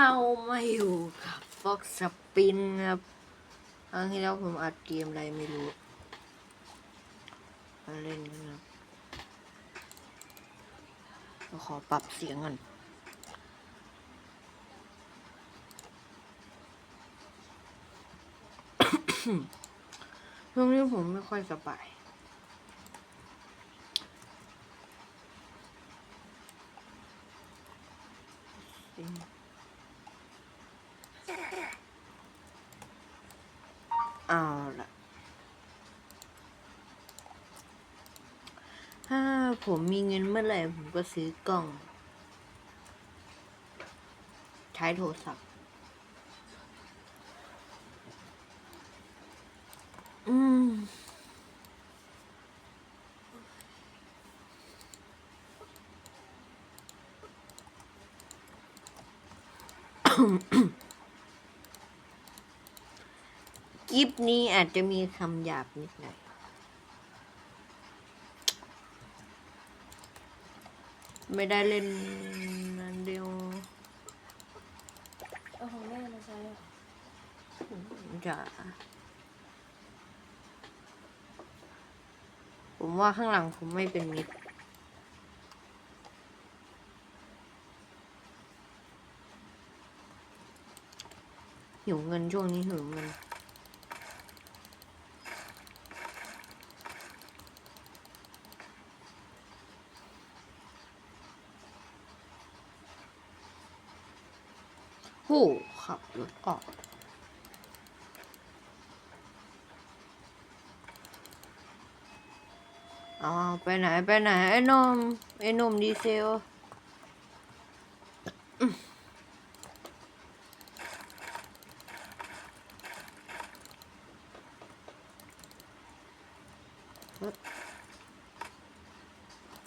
เรามาอยู่กับฟ็อกสปินครับครั้งที่แล้วผมอัดเกมอะไรไม่รู้มาเล่นกันครับเราขอปรับเสียงก่อนช่วงนี้ผมไม่ค่อยสบายเอาละถ้า ผมมีเงินเมื่อไหร่ ผมก็ซื้อกล้อง ใช้โทรศัพท์ อืม คลิปนี้อาจจะมีคำหยาบนิดหน่อย ไม่ได้เล่นนันเดียวเอาของแม่มาใช้อะจะผมว่าข้างหลังผมไม่เป็นมิตรหิวเงินช่วงนี้หิวเงิน โหขับรถออกเอาไปไหน ไปไหน ไอ้หนม ไอ้หนมดีเซลอืม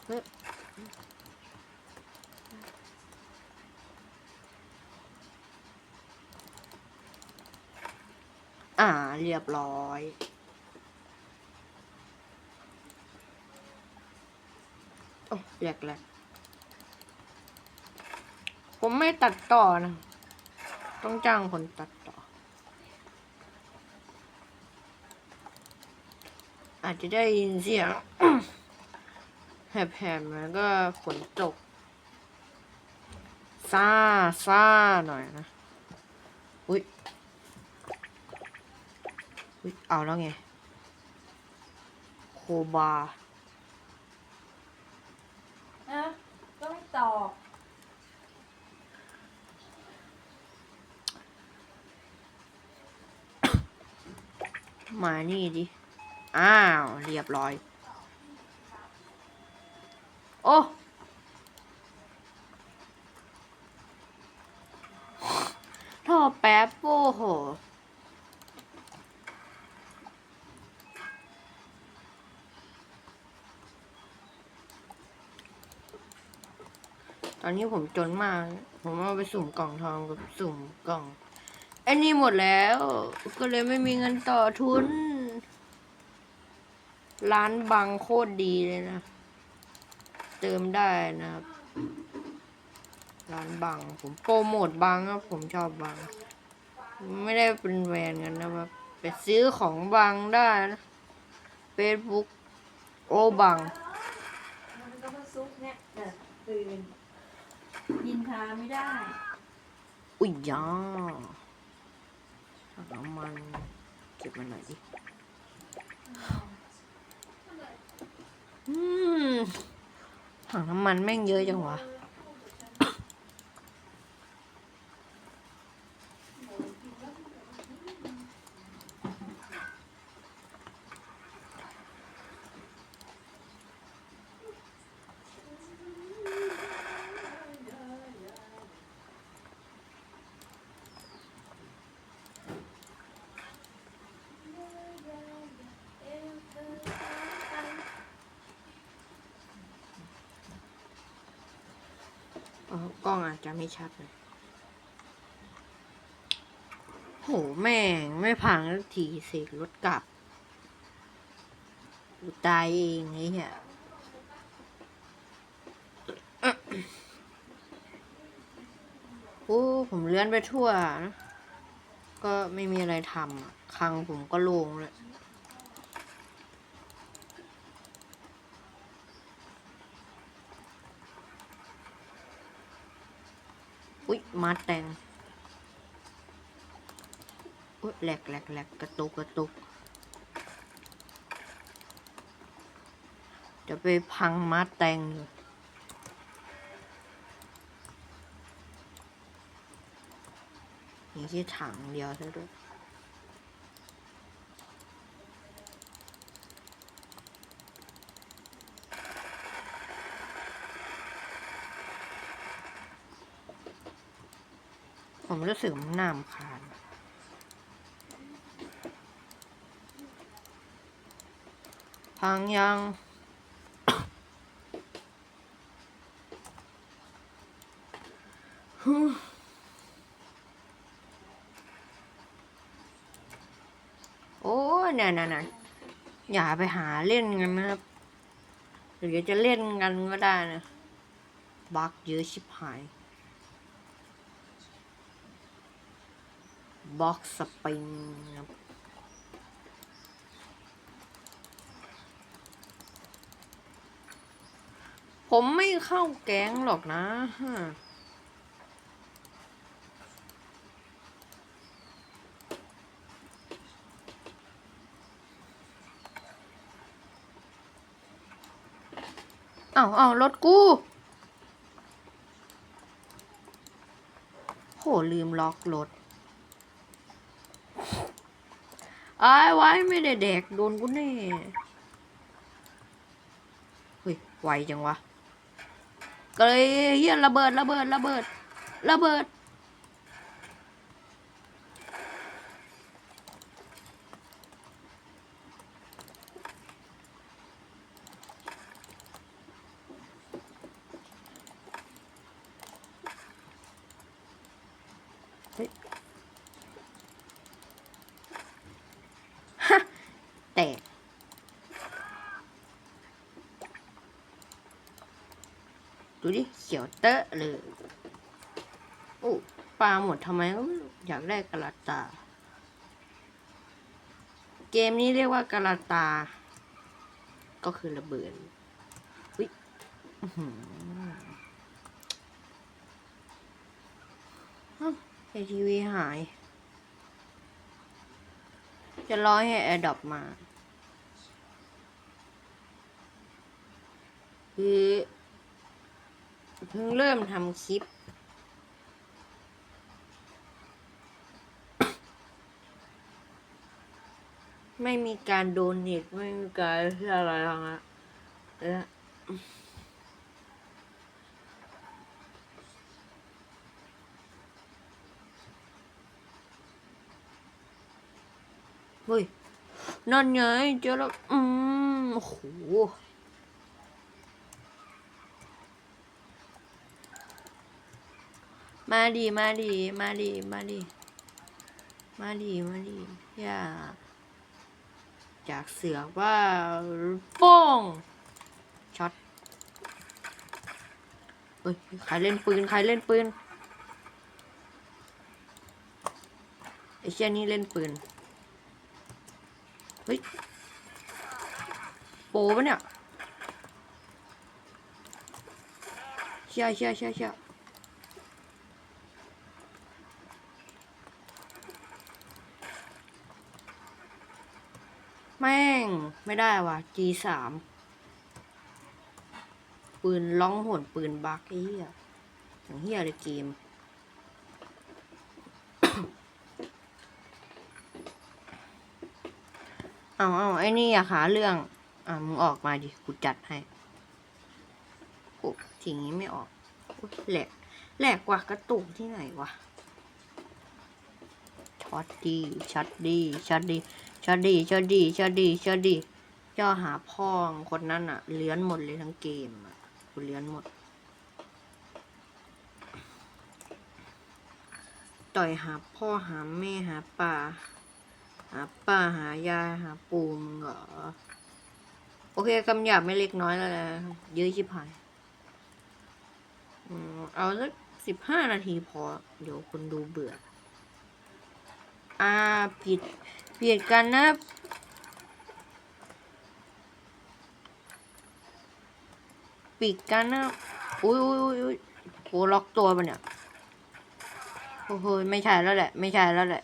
เฮ้ย เรียบร้อย โอ้แหลกแหลกผมไม่ตัดต่อนะ ต้องจ้างคนตัดต่อ อาจจะได้ยินเสียงแหบๆแล้วก็ฝนตกซาซาหน่อยนะ อุ้ยอุ้ย เอาแล้วไง โคบานะก็ไม่ตอบมานี่ดิ อ้าว เรียบร้อย โอ้ท่อแป๊บโอ้โห ตอนนี้ผมจนมาก ผมเอาไปสุ่มกล่องทองกับสุ่มกล่องไอ้นี่หมดแล้ว ก็เลยไม่มีเงินต่อทุน ร้านบังโคตรดีเลยนะ เติมได้นะครับ ร้านบังผมโปรโมทบังครับผมชอบบัง ไม่ได้เป็นแวนกันนะครับ ไปซื้อของบังได้นะเฟซบุ๊กโอบัง มันก็มาซุกเนี่ยเออตื่น ยินทาไม่ได้ อุ้ยยาน้ำมันเก็บมันหน่อยดิอืมถังน้ำมันแม่งเยอะจังวะ กล้องอาจจะไม่ชัดเลยโหแม่ง ไม่พังสักทีเสกรถกลับกูตายเองไอ้เหี้ยโอ้ผมเลื่อนไปทั่วนะ ก็ไม่มีอะไรทำคังผมก็โล่งเลย อุ้ยมาแตงอุ้ยแหลกแหลกแหลกกระตุกกระตุก จะไปพังมาแตงอยู่มีแค่ถังเดียวซะด้วย ผมรู้สึกนน่ารำคาญพังยังโอ้เนี่ยน่ะนะอย่าไปหาเล่นกันนะครับหรือจะเล่นกันก็ได้นะ บักเยอะชิบหาย บ็อกสปริงครับผมไม่เข้าแก๊งหรอกนะเอาเอารถกูโหลืมล็อกรถ ไอ้ายไว้ไม่ได้แดกโดนกูแน่เฮ้ยไวจังวะก็เลยเฮียระเบิดระเบิดระเบิดระเบิดเฮ้ย ฮะ แตก ดูดิ เขียวเตอะเลยโอ้ปลาหมดทำไมก็อยากได้กระตา เกมนี้เรียกว่ากระตา ก็คือระเบิดอื้อหือเอ้าไอทีวีหาย จะรอให้แอร์ดอปมาคือ เพิ่งเริ่มทำคลิป ไม่มีการโดนเน็ตไม่มีการที่อะไรทั้งนั้นเอ๊ะเฮ้ยนั่นไงเจอแล้ว อืมโอ้โห มาดีมาดีมาดีมาดีมาดีมาดีอย่าจากเสือกว่าป้งช็อตเฮ้ยใครเล่นปืนใครเล่นปืนไอ้เชี่ยนี่เล่นปืนเฮ้ยโปปะเนี่ยเชี่ยเชี่ยเชี่ยเชี่ยแม่ง ไม่ได้ว่ะ G สามปืนร้องหนปืนบักไอ้เหี้ยอย่างเหี้ยเลยเกม เอาเอาไอ้นี่อยากหาเรื่อง อะมึงออกมาดิ กูจัดให้โอ้ทีนี้ไม่ออกอแหลกแหลกกว่ากระตุกที่ไหนวะช็อตดีช็อตดีช็อตดีช็อตดีช็อตดีช็อตดีช็อตดี เจ้าหาพ่องคนนั้นอะเลื้อนหมดเลยทั้งเกมอะกูเลื้อนหมด ต่อยหาพ่อหาแม่หาป่า หาป้าหายายหาปูมงเหรอ โอเคคำหยาบไม่เล็กน้อยแล้วนะเยอะชิบหายเอาสักสิบห้านาทีพอ เดี๋ยวคนดูเบื่อ อ่า ผิดผิดกันนะ ปิดกันนะอุ้ยอุ้ยอุ้ยอุ้ยโหล็อกตัวปะเนี่ยโอ้โหไม่ใช่แล้วแหละ ไม่ใช่แล้วแหละ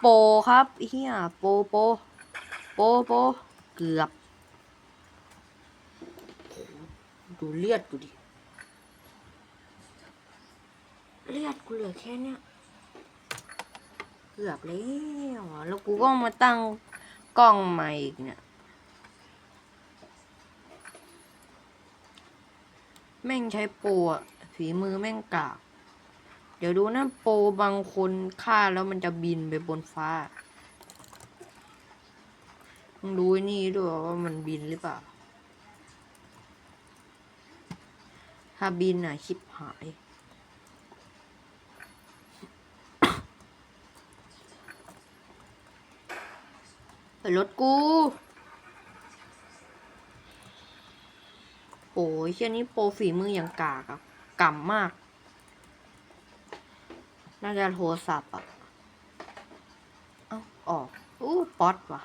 โปครับเฮียโปโปโปโปเกือบ ดูเลือดกูดิ เลือดกูเหลือแค่เนี้ยเกือบแล้วแล้วกูก็มาตั้งกล้องใหม่อีกเนี่ย แม่งใช้โปรอะฝีมือแม่งกาก เดี๋ยวดูนะโปรบางคนฆ่าแล้วมันจะบินไปบนฟ้ามึงดูไอ้นี่ด้วยว่ามันบินหรือเปล่า ถ้าบินอะชิบหาย ไปรถกู โอ้ยเช่นนี้โปรฝีมืออย่างกากอะกำมาก น่าจะโทรศัพท์อะเอ้าออก อู้ป๊อตว่ะ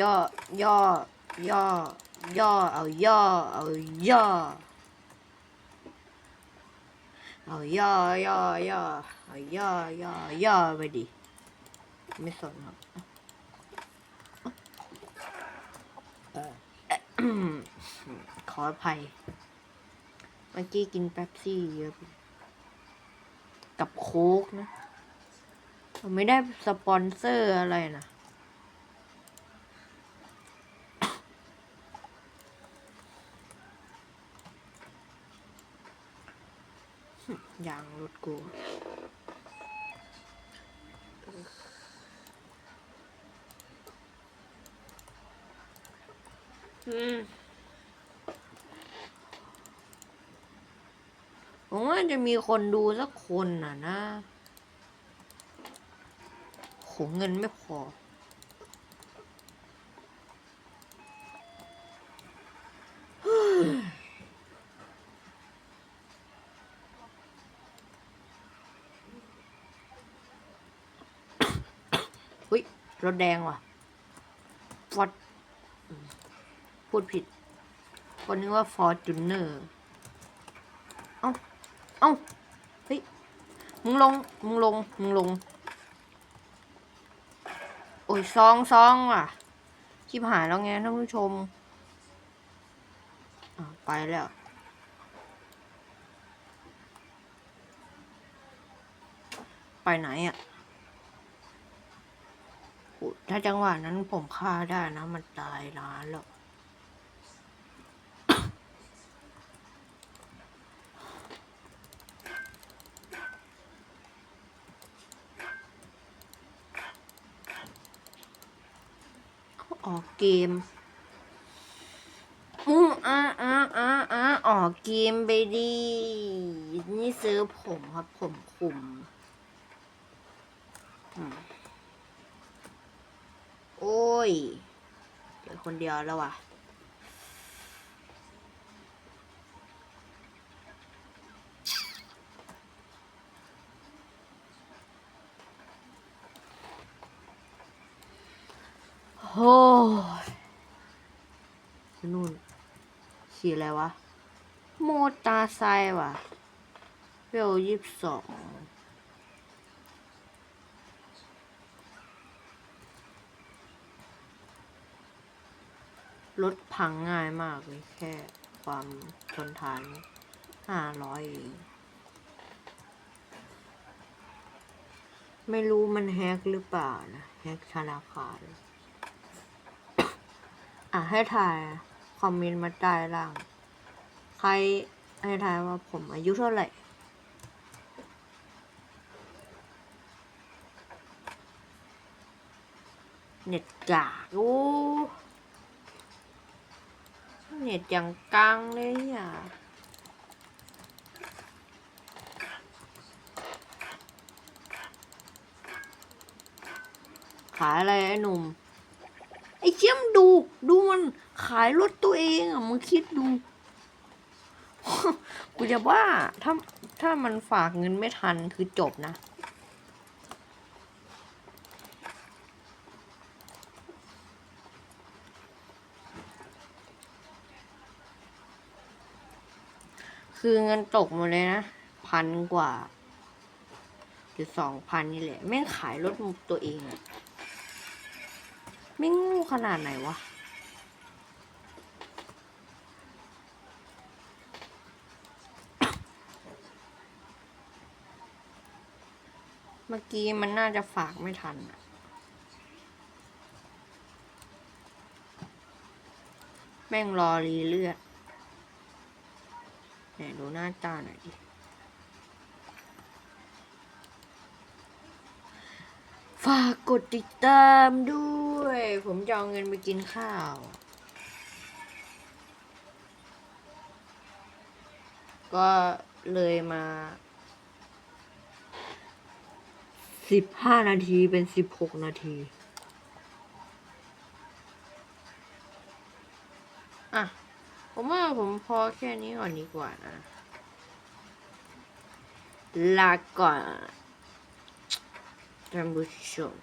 ย่อ ย่อ ย่อ ย่อ เอา ย่อ เอา ย่อ เอาย่อย่อย่อเอาย่อย่อย่อไปดิ ไม่สนครับขออภัย เมื่อกี้กินแป๊บซี่เยอะกับโค้กนะผมไม่ได้สปอนเซอร์อะไรนะ อ ย่างรถกูอืมผมว่าจะมีคนดูสักคนน่ะนะโหเงินไม่พอ อุ้ย รถแดงว่ะฟอร์ดพูดผิด คนนึกว่าฟอร์จูเนอร์ เอ้า เอ้า เฮ้ย มึงลง มึงลง มึงลง โอ้ยซองซองว่ะชิบหายแล้วไงท่านผู้ชม ไปแล้วไปไหนอะ ถ้าจังหวะนั้นผมฆ่าได้นะ มันตายนานแล้วออกเกมอืมอ่าอ่าอ่าอ่าออกเกมไปดี นี่ซื้อผมครับ ผมคุมอืมโอ้ย เดี๋ยว คนเดียวแล้วว่ะโอ้นู่นสีอะไรวะ โมตาไซว่ะเวลยี่สิบสอง รถพังง่ายมากเลยแค่ความทนทานห้าร้อยเอง ไม่รู้มันแฮกหรือเปล่านะ แฮกธนาคาร อะ ให้ถ่าย คอมเมนต์มาใต้ล่าง ใครให้ถ่ายว่าผมอายุเท่าไหร่เน็ตกาโอ้ เน็ตอย่างกลางเลยอะขายอะไรไอ้หนุ่ม ไอ้เชี่ยมดู ดูมันขายรถตัวเองอะมึงคิดดู กูจะว่าถ้าถ้ามันฝากเงินไม่ทันคือจบนะ คือเงินตกหมดเลยนะ พันกว่า หรือสองพันนี่แหละ แม่งขายรถตัวเองอะไม่งูขนาดไหนวะ เมื่อกี้มันน่าจะฝากไม่ทันอะแม่งรอรีเลือด ดูหน้าตาหน่อยดิฝากกดติดตามด้วย ผมจะเอาเงินไปกินข้าว ก็เลยมาสิบห้านาทีเป็นสิบหกนาที อะ ผมว่าผมพอแค่นี้ก่อนดีกว่านะ ลาก่อนท่านผู้ชม